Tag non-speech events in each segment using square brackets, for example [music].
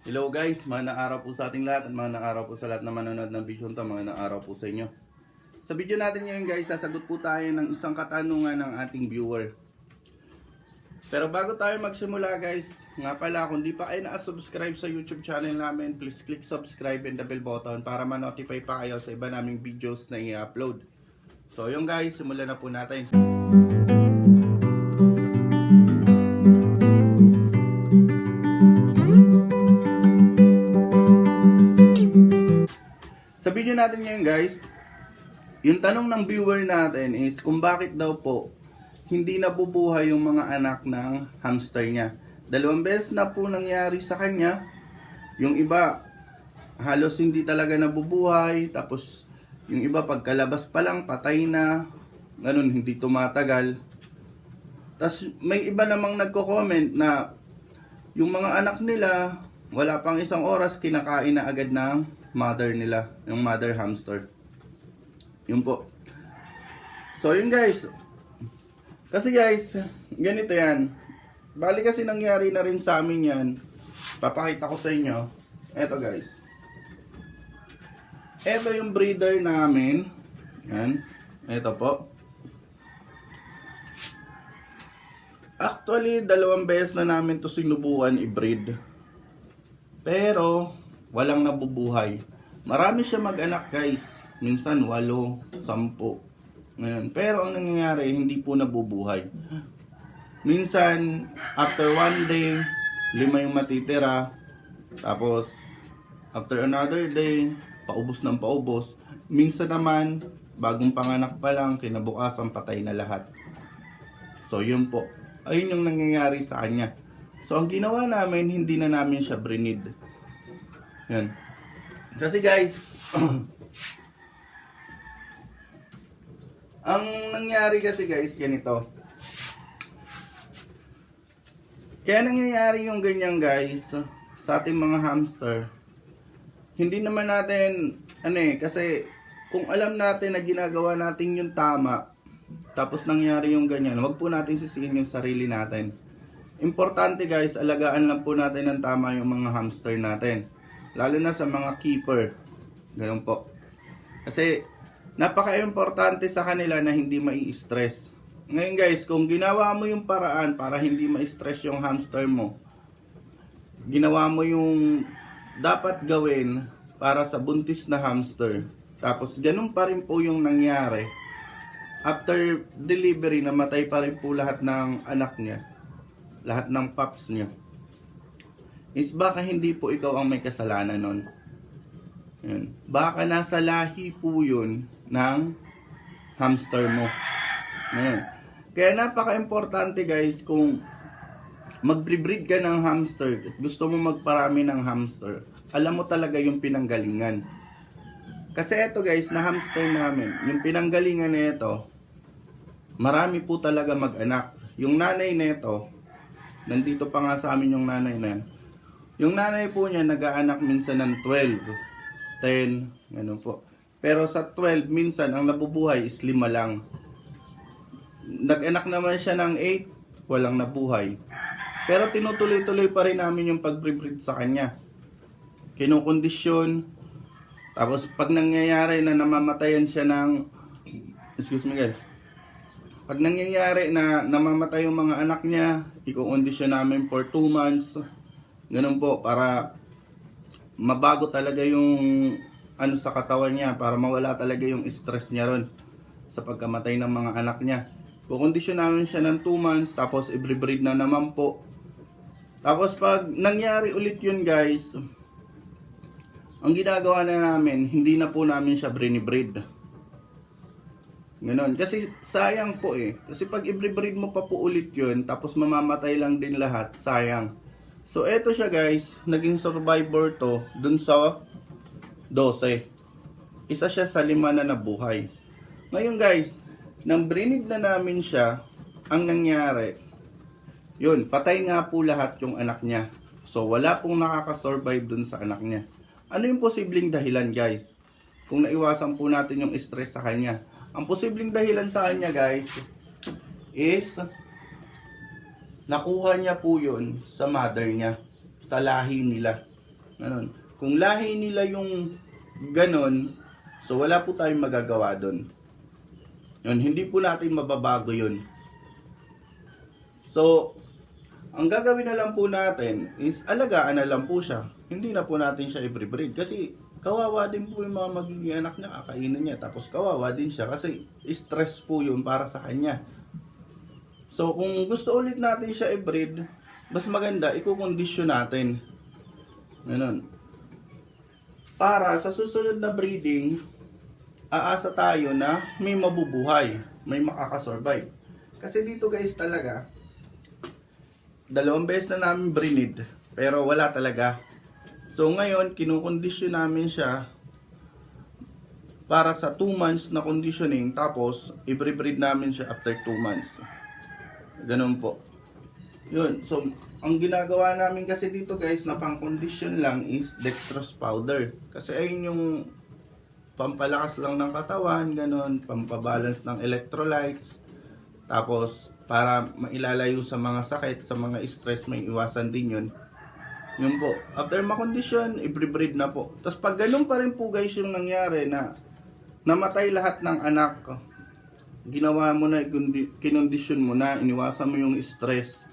Hello guys, magandang araw po sa ating lahat at magandang araw po sa lahat na manonood ng video nito. Magandang araw po sa inyo. Sa video natin ngayon guys, sasagot po tayo ng isang katanungan ng ating viewer. Pero bago tayo magsimula guys, nga pala kung di pa kayo na-subscribe sa YouTube channel namin, please click subscribe and the bell button para ma-notify pa kayo sa iba naming videos na i-upload. So yung guys, simulan na po natin. Sa video natin ngayon guys, yung tanong ng viewer natin is kung bakit daw po hindi nabubuhay yung mga anak ng hamster niya. Dalawang beses na po nangyari sa kanya. Yung iba, halos hindi talaga nabubuhay. Tapos, yung iba pagkalabas pa lang, patay na. Ganun, hindi tumatagal. Tapos, may iba namang nagko-comment na yung mga anak nila, wala pang isang oras, kinakain na agad ng mother nila. Yung mother hamster. Yun po. So, yun guys. Kasi guys, ganito yan. Bali kasi nangyari na rin sa amin yan. Papakita ko sa inyo. Eto guys. Eto yung breeder namin. Yan. Eto po. Actually, dalawang beses na namin to sinubukan i-breed. Pero, walang nabubuhay. Marami siya mag-anak guys. Minsan, walo, sampu. Ngayon. Pero ang nangyayari, hindi po nabubuhay. Minsan, after one day, lima yung matitira. Tapos, after another day, paubos ng paubos. Minsan naman, bagong panganak pa lang, kinabukasan patay na lahat. So, yun po. Ayun yung nangyayari sa kanya. So, ang ginawa namin, hindi na namin siya brinid. Yan. Kasi guys, [coughs] ang nangyari kasi guys, ganito. Kaya nangyayari yung ganyan guys, sa ating mga hamster. Hindi naman natin, ano eh, kasi kung alam natin na ginagawa natin yung tama, tapos nangyari yung ganyan, wag po natin sisihin yung sarili natin. Importante guys, alagaan lang po natin ng tama yung mga hamster natin. Lalo na sa mga keeper. Ganun po. Kasi, napaka-importante sa kanila na hindi mai-stress. Ngayon guys, kung ginawa mo yung paraan para hindi ma-stress yung hamster mo, ginawa mo yung dapat gawin para sa buntis na hamster, tapos ganun pa rin po yung nangyari, after delivery, namatay pa rin po lahat ng anak niya, lahat ng pups niya, is baka hindi po ikaw ang may kasalanan nun. Yun. Baka nasa lahi po yun ng hamster mo. Ngayon. Kaya napaka-importante guys kung magbre-breed ka ng hamster gusto mo magparami ng hamster, alam mo talaga yung pinanggalingan. Kasi eto guys, na hamster namin, yung pinanggalingan nito, marami po talaga mag-anak. Yung nanay nito, nandito pa nga sa amin yung nanay na. Yung nanay po niya nag-aanak minsan ng 12, 10, ganun po. Pero sa 12, minsan ang nabubuhay is lima lang. Nag-anak naman siya ng 8, walang nabuhay. Pero tinutuloy-tuloy pa rin namin yung pag-breed sa kanya. Kinukondisyon. Tapos pag nangyayari na namamatayan siya ng... Excuse me guys. Pag nangyayari na namamatay yung mga anak niya, ikukondisyon namin for 2 months. Ganun po, para mabago talaga yung ano sa katawan niya para mawala talaga yung stress niya ron sa pagkamatay ng mga anak niya. Kukondisyon namin siya ng 2 months tapos i-breed na naman po. Tapos pag nangyari ulit yun guys, ang ginagawa na namin, hindi na po namin siya brinibreed. Ganon. Kasi sayang po eh. Kasi pag i-breed mo pa po ulit yun, tapos mamamatay lang din lahat, sayang. So eto siya guys, naging survivor to dun sa 12. Isa siya sa lima na nabuhay. Ngayon guys, nang brinid na namin siya, ang nangyari, yun, patay nga po lahat yung anak niya. So wala pong nakakasurvive dun sa anak niya. Ano yung posibleng dahilan guys? Kung naiwasan po natin yung stress sa kanya. Ang posibleng dahilan sa kanya guys, is nakuha niya po yun sa mother niya, sa lahi nila. Ganon. Kung lahi nila yung ganon, so wala po tayong magagawa doon. Yun, hindi po natin mababago yun. So, ang gagawin na lang po natin is alagaan na lang po siya. Hindi na po natin siya i-breed kasi kawawa din po yung mga magiging anak niya, kakainin niya. Tapos kawawa din siya kasi stress po yun para sa kanya. So, kung gusto ulit natin siya i-breed, mas maganda, ikukondisyon natin. Ganun. Para sa susunod na breeding, aasa tayo na may mabubuhay, may makakasurvive. Kasi dito guys talaga, dalawang beses na namin brinid, pero wala talaga. So ngayon, kinukondisyon namin siya para sa 2 months na conditioning, tapos i-breed namin siya after 2 months. Ganun po. Yun, so ang ginagawa namin kasi dito guys na pang condition lang is dextrose powder. Kasi ayun yung pampalakas lang ng katawan, ganun, pampabalance ng electrolytes. Tapos para mailalayo sa mga sakit, sa mga stress, may iwasan din yun. Yun po. After makondisyon, i-breed na po. Tapos pag ganun pa rin po guys yung nangyari na namatay lahat ng anak, ginawa mo na, kinondisyon mo na, iniwasan mo yung stress,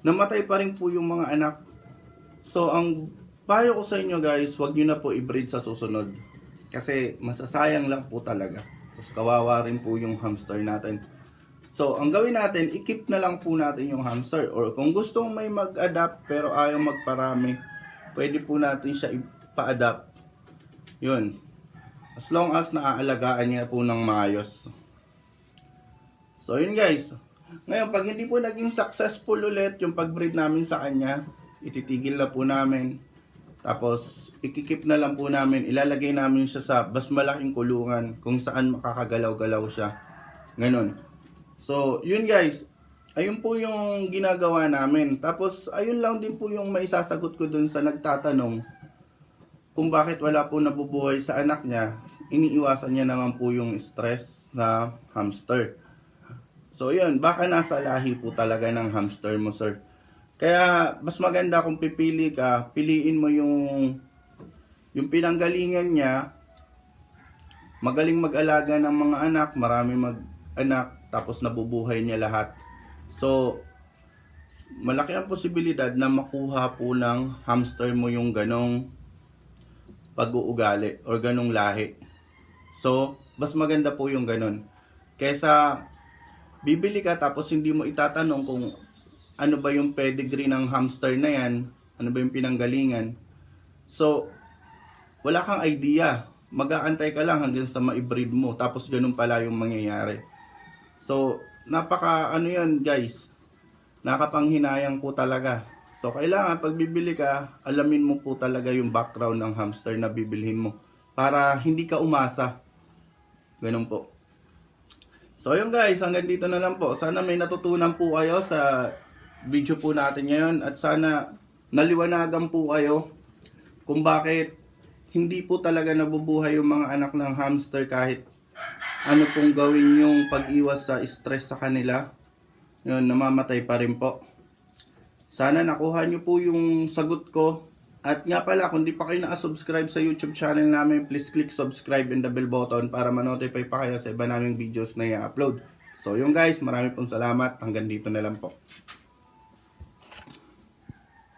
namatay pa rin po yung mga anak. So, ang payo ko sa inyo guys, wag nyo na po i-breed sa susunod. Kasi masasayang lang po talaga. Tapos kawawa rin po yung hamster natin. So, ang gawin natin, i-keep na lang po natin yung hamster. Or kung gustong may mag-adapt pero ayaw magparami, pwede po natin siya ipa-adapt. Yun. As long as naaalagaan niya po ng maayos. So, yun guys. Ngayon, pag hindi po naging successful ulit yung pag-breed namin sa kanya, ititigil na po namin. Tapos, ikikip na lang po namin. Ilalagay namin siya sa mas malaking kulungan kung saan makakagalaw-galaw siya. Ganon. So, yun guys. Ayun po yung ginagawa namin. Tapos, ayun lang din po yung maisasagot ko dun sa nagtatanong kung bakit wala po nabubuhay sa anak niya. Iniiwasan niya naman po yung stress na hamster. So, yun. Baka nasa lahi po talaga ng hamster mo, sir. Kaya, mas maganda kung pipili ka, piliin mo yung yung pinanggalingan niya, magaling mag-alaga ng mga anak, marami mag-anak, tapos nabubuhay niya lahat. So, malaki ang posibilidad na makuha po ng hamster mo yung ganong pag-uugali or ganong lahi. So, mas maganda po yung ganon. Kesa bibili ka tapos hindi mo itatanong kung ano ba yung pedigree ng hamster na yan, ano ba yung pinanggalingan. So, wala kang idea. Mag-aantay ka lang hanggang sa ma-breed mo. Tapos ganun pala yung mangyayari. So, napaka ano yan guys. Nakapanghinayang po talaga. So, kailangan pag bibili ka, alamin mo po talaga yung background ng hamster na bibilhin mo. Para hindi ka umasa. Ganun po. So yun guys, hanggang dito na lang po. Sana may natutunan po kayo sa video po natin ngayon at sana naliwanagan po kayo kung bakit hindi po talaga nabubuhay yung mga anak ng hamster kahit ano pong gawin yung pag-iwas sa stress sa kanila. Yun, namamatay pa rin po. Sana nakuha nyo po yung sagot ko. At nga pala, kung di pa kayo na-subscribe sa YouTube channel namin, please click subscribe and the bell button para ma-notify pa kayo sa iba naming videos na i-upload. So yun guys, marami pong salamat. Hanggang dito na lang po.